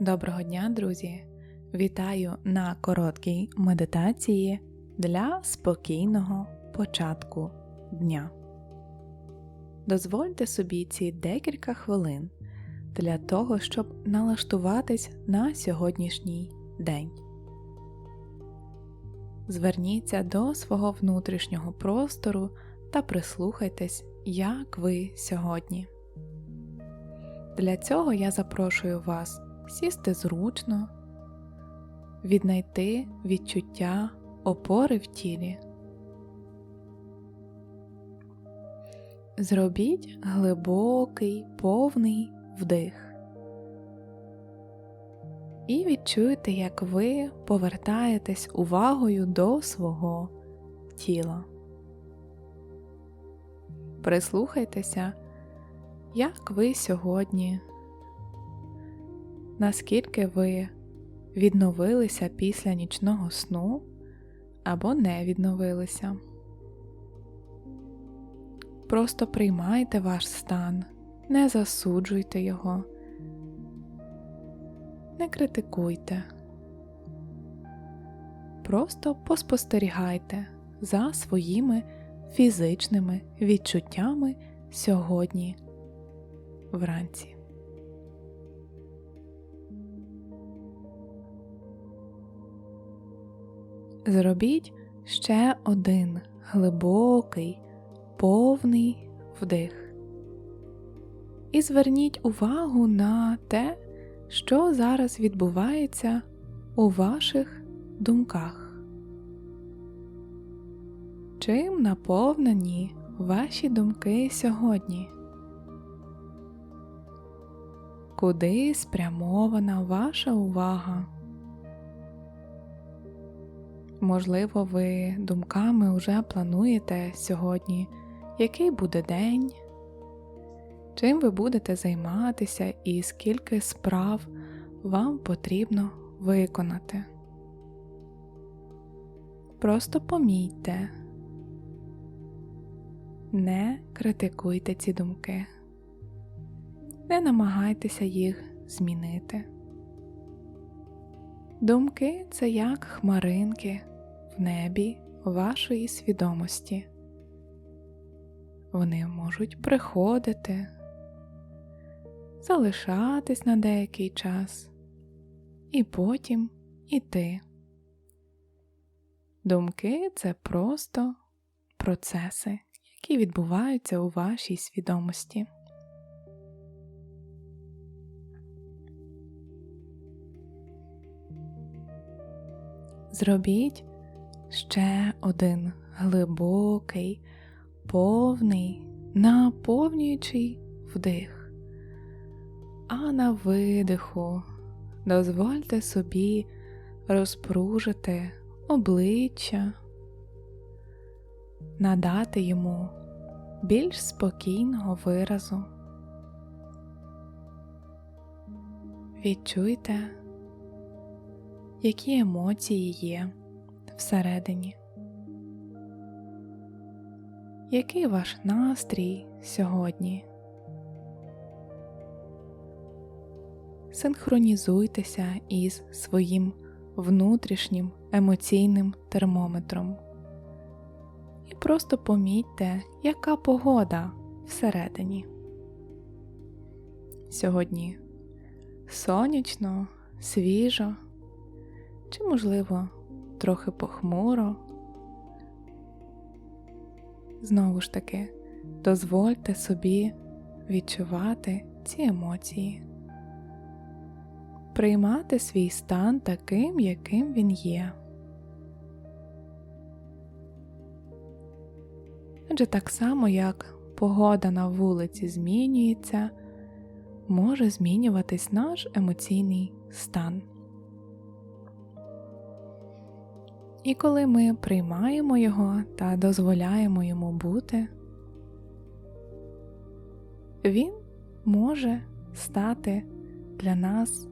Доброго дня, друзі! Вітаю на короткій медитації для спокійного початку дня. Дозвольте собі ці декілька хвилин для того, щоб налаштуватись на сьогоднішній день. Зверніться до свого внутрішнього простору та прислухайтесь, як ви сьогодні. Для цього я запрошую вас сісти зручно, віднайти відчуття опори в тілі. Зробіть глибокий, повний вдих. І відчуйте, як ви повертаєтесь увагою до свого тіла. Прислухайтеся, як ви сьогодні наскільки ви відновилися після нічного сну або не відновилися. Просто приймайте ваш стан, не засуджуйте його, не критикуйте, просто поспостерігайте за своїми фізичними відчуттями сьогодні вранці. Зробіть ще один глибокий, повний вдих. І зверніть увагу на те, що зараз відбувається у ваших думках. Чим наповнені ваші думки сьогодні? Куди спрямована ваша увага? Можливо, ви думками вже плануєте сьогодні, який буде день, чим ви будете займатися і скільки справ вам потрібно виконати. Просто помійте, не критикуйте ці думки, не намагайтеся їх змінити. Думки це як хмаринки в небі вашої свідомості. Вони можуть приходити, залишатись на деякий час і потім іти. Думки це просто процеси, які відбуваються у вашій свідомості. Зробіть ще один глибокий, повний, наповнюючий вдих. А на видиху дозвольте собі розпружити обличчя, надати йому більш спокійного виразу. Відчуйте, які емоції є всередині. Який ваш настрій сьогодні? Синхронізуйтеся із своїм внутрішнім емоційним термометром і просто помітьте, яка погода всередині. Сьогодні сонячно, свіжо чи, можливо, трохи похмуро. Знову ж таки, дозвольте собі відчувати ці емоції, приймати свій стан таким, яким він є. Адже так само, як погода на вулиці змінюється, може змінюватись наш емоційний стан. І коли ми приймаємо його та дозволяємо йому бути, він може стати для нас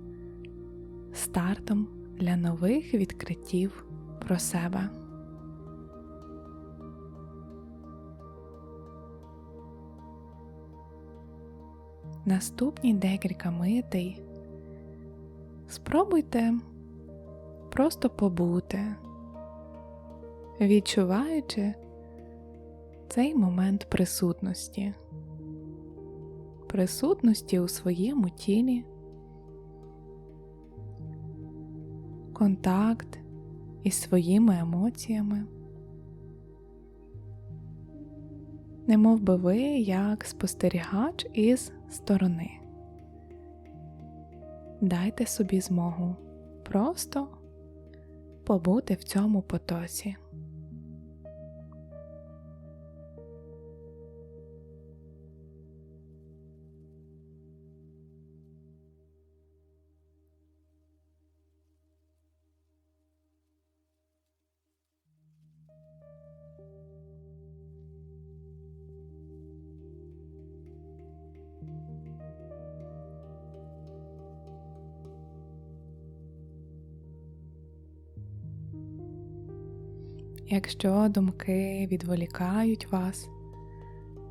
стартом для нових відкриттів про себе. Наступні декілька митей спробуйте просто побути, відчуваючи цей момент присутності, присутності у своєму тілі, контакт із своїми емоціями. Немов би ви як спостерігач із сторони. Дайте собі змогу просто побути в цьому потоці. Якщо думки відволікають вас,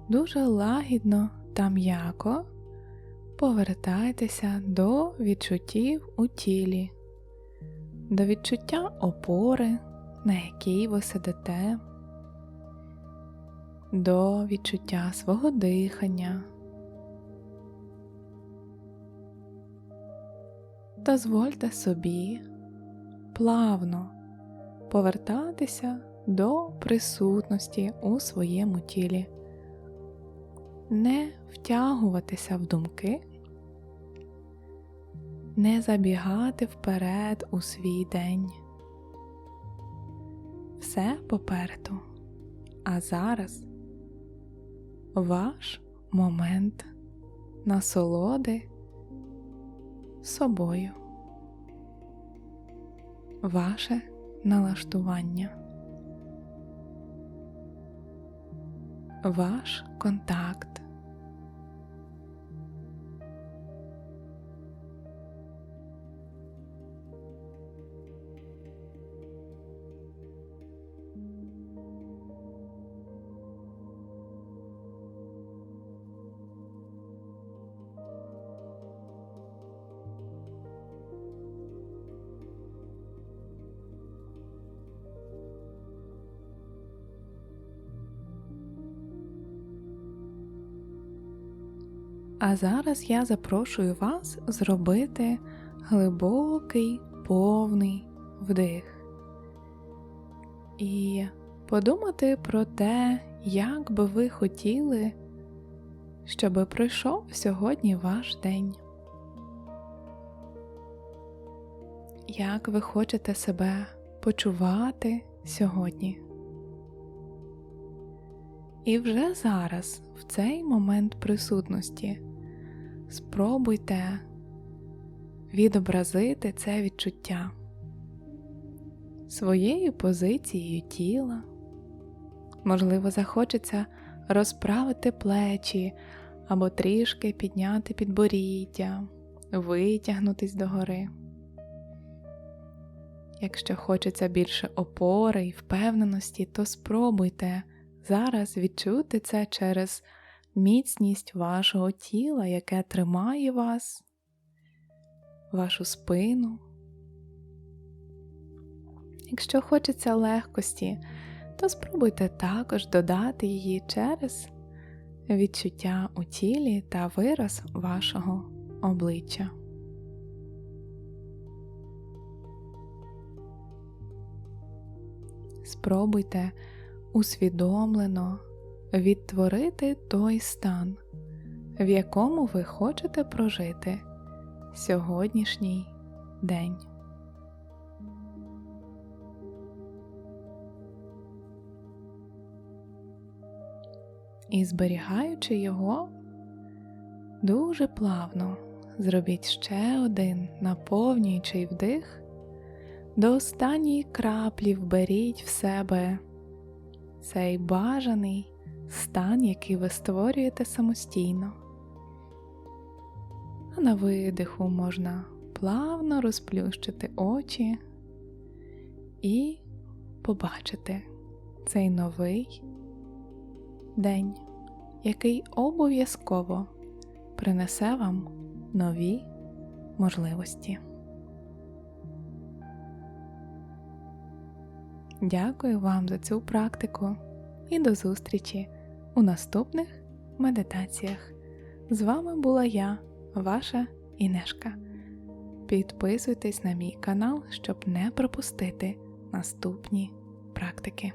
дуже лагідно та м'яко повертайтеся до відчуттів у тілі, до відчуття опори, на якій ви сидите, до відчуття свого дихання. Дозвольте собі плавно повертатися до присутності у своєму тілі, не втягуватися в думки, не забігати вперед у свій день. Все попереду, а зараз ваш момент насолоди собою. Ваше налаштування. Ваш контакт. А зараз я запрошую вас зробити глибокий повний вдих і подумати про те, як би ви хотіли, щоб пройшов сьогодні ваш день. Як ви хочете себе почувати сьогодні? І вже зараз, в цей момент присутності, спробуйте відобразити це відчуття своєю позицією тіла. Можливо, захочеться розправити плечі або трішки підняти підборіддя, витягнутись догори. Якщо хочеться більше опори і впевненості, то спробуйте зараз відчути це через міцність вашого тіла, яке тримає вас, вашу спину. Якщо хочеться легкості, то спробуйте також додати її через відчуття у тілі та вираз вашого обличчя. Спробуйте усвідомлено відтворити той стан, в якому ви хочете прожити сьогоднішній день. І зберігаючи його, дуже плавно зробіть ще один наповнюючий вдих, до останньої краплі вберіть в себе цей бажаний стан, який ви створюєте самостійно. А на видиху можна плавно розплющити очі і побачити цей новий день, який обов'язково принесе вам нові можливості. Дякую вам за цю практику і до зустрічі у наступних медитаціях. З вами була я, ваша Інешка. Підписуйтесь на мій канал, щоб не пропустити наступні практики.